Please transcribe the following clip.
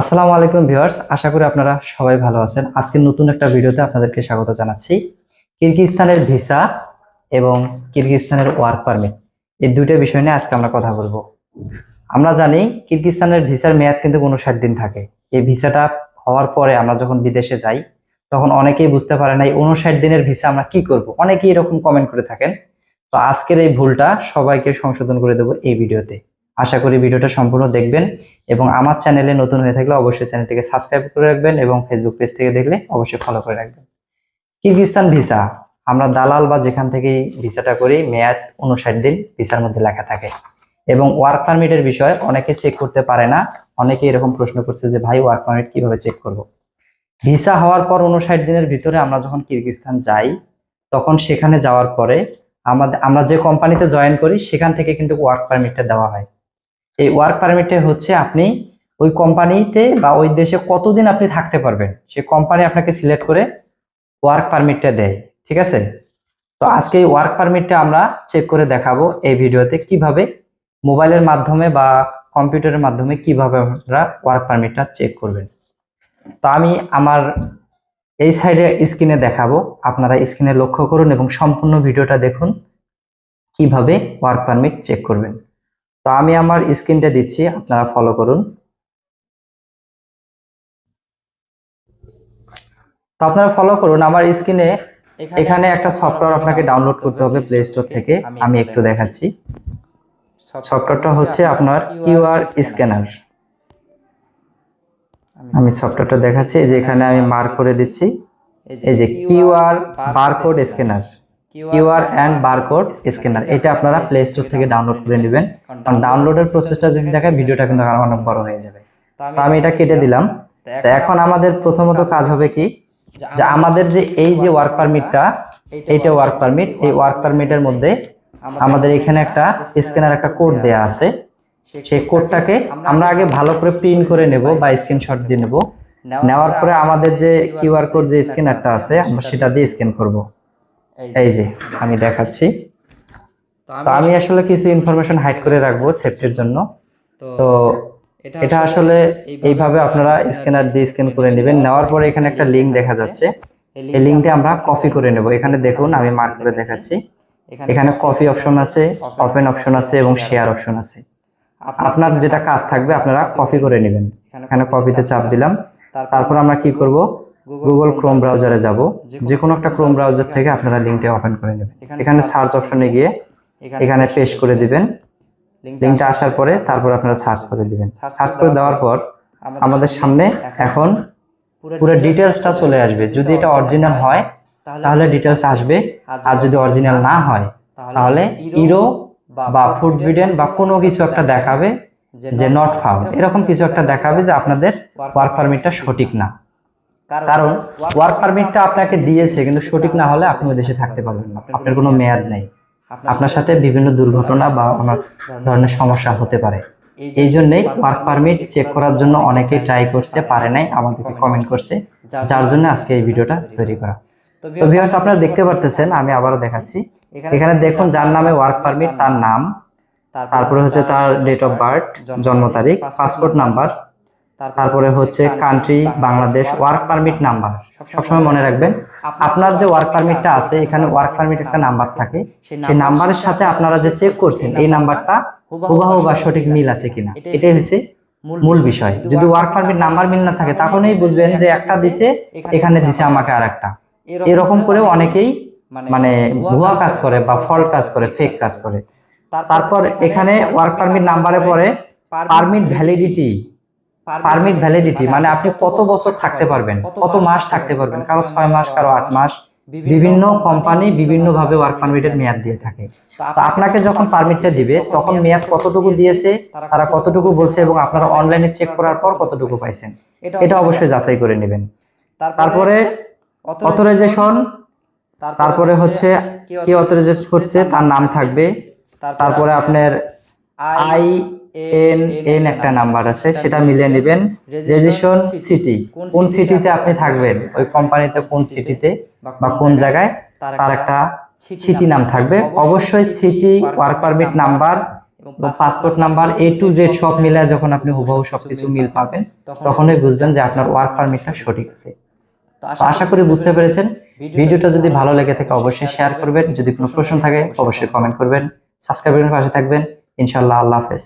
আসসালামু আলাইকুম ভিউয়ার্স, আশা করি আপনারা সবাই ভালো আছেন। আজকে নতুন একটা ভিডিওতে আপনাদেরকে স্বাগত জানাচ্ছি। কিরগিজস্তানের ভিসা এবং কিরগিজস্তানের ওয়ার্ক পারমিট, এই দুটো বিষয় নিয়ে আজকে আমরা কথা বলব। আমরা জানি কিরগিজস্তানের ভিসার মেয়াদ কিন্তু উনষাট দিন থাকে। এই ভিসাটা হওয়ার পরে আমরা যখন বিদেশে যাই, তখন অনেকেই বুঝতে পারে না এই উনষাট দিনের ভিসা আমরা কি করব। অনেকেই এরকম কমেন্ট করে থাকেন। তো আজকের এই ভুলটা সবাইকে সংশোধন করে দেবো এই ভিডিওতে। আশা করি ভিডিওটা সম্পূর্ণ দেখবেন এবং আমার চ্যানেলে নতুন হয়ে থাকলে অবশ্যই চ্যানেলটিকে সাবস্ক্রাইব করে রাখবেন এবং ফেসবুক পেজ থেকে দেখলে অবশ্যই ফলো করে রাখবেন। Kyrgyzstan visa. আমরা দালাল বা যেখান থেকে ভিসাটা করি, মেয়াদ উনষাট দিন ভিসার মধ্যে লেখা থাকে। এবং ওয়ার্ক পারমিটের বিষয় অনেকে চেক করতে পারে না। অনেকে এরকম প্রশ্ন করছে যে, ভাই ওয়ার্ক পারমিট কীভাবে চেক করব? ভিসা হওয়ার পর উনষাট দিনের ভিতরে আমরা যখন কিরগিজস্তান যাই, তখন সেখানে যাওয়ার পরে আমাদের, আমরা যে কোম্পানিতে জয়েন করি, সেখান থেকে কিন্তু ওয়ার্ক পারমিটটা দেওয়া হয়। এই ওয়ার্ক পারমিটে হচ্ছে আপনি ওই কোম্পানিতে বা ওই দেশে কতদিন আপনি থাকতে পারবেন? সে কোম্পানি আপনাকে সিলেক্ট করে ওয়ার্ক পারমিটটা দেয়, ঠিক আছে? তো আজকে এই ওয়ার্ক পারমিটটা আমরা চেক করে দেখাবো এই ভিডিওতে কীভাবে মোবাইলের মাধ্যমে বা কম্পিউটারের মাধ্যমে কীভাবে আপনারা ওয়ার্ক পারমিটটা চেক করবেন। তো আমি আমার এই সাইডে স্ক্রিনে দেখাবো, আপনারা স্ক্রিনে লক্ষ্য করুন এবং সম্পূর্ণ ভিডিওটা দেখুন কীভাবে ওয়ার্ক পারমিট চেক করবেন। তো আমি আমার স্ক্রিনটা দিচ্ছি আপনারা ফলো করুন। তো আপনারা ফলো করুন আমার স্ক্রিনে এখানে একটা সফটওয়্যার আপনাকে ডাউনলোড করতে হবে প্লে স্টোর থেকে। আমি একটু দেখাচ্ছি। সফটওয়্যারটা হচ্ছে আপনার কিউআর স্ক্যানার আমি সফটওয়্যারটা দেখাচ্ছি এই যে এখানে আমি মার্ক করে দিচ্ছি। এই যে QR barcode scanner QR and barcode scanner এটা আপনারা প্লে স্টোর থেকে ডাউনলোড করে নেবেন। কারণ ডাউনলোডের প্রসেসটা যদি দেখায় ভিডিওটা কিন্তু অনেক বড় হয়ে যাবে। তো আমি এটা কেটে দিলাম। তো এখন আমাদের প্রথমত কাজ হবে কি? যে আমাদের যে এই যে ওয়ার্ক পারমিটটা এইটা ওয়ার্ক পারমিট এই ওয়ার্ক পারমিটের মধ্যে আমাদের এখানে একটা স্ক্যানার একটা কোড দেয়া আছে। সেই কোডটাকে আমরা আগে ভালো করে প্রিন্ট করে নেব বা স্ক্রিনশট দিয়ে নেব। নেওয়ার পরে আমাদের যে কিউআর কোড যে স্ক্যানারটা আছে আমরা সেটা দিয়ে স্ক্যান করব। এই যে। আমি দেখাচ্ছি। তো আমি আসলে কিছু ইনফরমেশন হাইড করে রাখব সেফটির জন্য। তো এটা আসলে এইভাবে আপনারা স্ক্যানার দিয়ে স্ক্যান করে নেবেন। নেওয়ার পরে এখানে একটা লিঙ্ক দেখা যাচ্ছে। এই লিঙ্কটা আমরা কপি করে নেব। এখানে দেখুন আমি মার্ক করে দেখাচ্ছি। এখানে কপি অপশন আছে ওপেন অপশন আছে এবং শেয়ার অপশন আছে। আপনার যেটা কাজ থাকবে আপনারা কপি করে নেবেন। এখানে কপিতে চাপ দিলাম। তারপর আমরা কি করব? গুগল ক্রোম ব্রাউজারে যাব। যে কোনো একটা ক্রোম ব্রাউজার থেকে আপনারা লিঙ্কটা ওপেন করে নেবেন। এখানে সার্চ অপশনে গিয়ে এখানে পেস্ট করে দিবেন। লিঙ্কটা আসার পরে তারপর আপনারা সার্চ করে দিবেন। সার্চ করে দেওয়ার পর আমাদের সামনে এখন পুরো ডিটেলসটা চলে আসবে। যদি এটা অরিজিনাল হয় তাহলে ডিটেলস আসবে। আর যদি অরিজিনাল না হয় তাহলে ইরো বা ফুড বিডেন বা কোনো কিছু একটা দেখাবে যে নট ফাউন্ড এরকম কিছু একটা দেখাবে যে আপনাদের ওয়ার্ক পারমিটটা সঠিক না কারণ ওয়ার্ক পারমিটটা আপনাকে দিয়েছে কিন্তু সঠিক না হলে আপনি ওই দেশে থাকতে পারবেন না। আপনার কোনো মেয়াদ নেই। আপনার সাথে বিভিন্ন দুর্ঘটনা বা অনেক ধরনের সমস্যা হতে পারে। এই জন্যই ওয়ার্ক পারমিট চেক করার জন্য অনেকেই ট্রাই করছে পারে নাই আমাদেরকে কমেন্ট করছে যার জন্য আজকে এই ভিডিওটা তৈরি করা। তো ভিউয়ার্স আপনারা দেখতে পারতেছেন আমি আবারও দেখাচ্ছি। এখানে দেখুন যার নামে ওয়ার্ক পারমিট তার নাম তারপরে হচ্ছে তার ডেট অফ বার্থ জন্ম তারিখ পাসপোর্ট নাম্বার তারপরে হচ্ছে country Bangladesh work permit number সবসময় মনে রাখবেন আপনার যে ওয়ার্ক পারমিটটা আছে এখানে ওয়ার্ক পারমিট একটা নাম্বার থাকে। সেই নাম্বারের সাথে আপনারা যে চেক করছেন এই নাম্বারটা হুবাহু বা সঠিক মিল আছে কিনা? এটাই হচ্ছে মূল বিষয়। যদি ওয়ার্ক পারমিট নাম্বার মিল না থাকে তখনই বুঝবেন যে একটা দিছে এখানে দিছে আমাকে আর একটা এরকম করে অনেকেই মানে ভুয়া কাজ করে বা ফল কাজ করে ফেক কাজ করে। তারপর এখানে ওয়ার্ক পারমিট নাম্বারে পরে পারমিট ভ্যালিডিটি পারমিট ভ্যালিডিটি মানে আপনি কত বছর থাকতে পারবেন? কত মাস থাকতে পারবেন? কারও ছয় মাস কারও আট মাস? বিভিন্ন কোম্পানি বিভিন্ন ভাবে ওয়ার্ক পারমিটের মেয়াদ দিয়ে থাকে। তো আপনাকে যখন পারমিটটা দিবে তখন মেয়াদ কতটুকু দিয়েছে তারা কতটুকু বলছে এবং আপনারা অনলাইনে চেক করার পর কতটুকু পাইছেন? এটা অবশ্যই যাচাই করে নেবেন। তারপরে অথরাইজেশন তারপরে হচ্ছে কি অথরাইজেট করছে তার নাম থাকবে তারপরে আপনার আই এন এন একটা নাম্বার আছে, সেটা মিলিয়ে নেবেন রেজিস্ট্রেশন সিটি কোন সিটিতে আপনি থাকবেন? ওই কোম্পানিতে কোন সিটিতে বা কোন জায়গায় তার একটা সিটি নাম থাকবে। অবশ্যই city work permit number passport number A to Z সব মিলে যখন আপনি হুবহু সবকিছু মিল পাবেন, তখনই বুঝবেন যে আপনার ওয়ার্ক পারমিটটা সঠিক আছে। তো আশা করি বুঝতে পেরেছেন। ভিডিওটা যদি ভালো লেগে থাকে, অবশ্যই শেয়ার করবেন। যদি কোনো প্রশ্ন থাকে, অবশ্যই কমেন্ট করবেন। সাবস্ক্রাইবের পাশে থাকবেন। ইনশাল্লাহ আল্লাহ হাফেজ।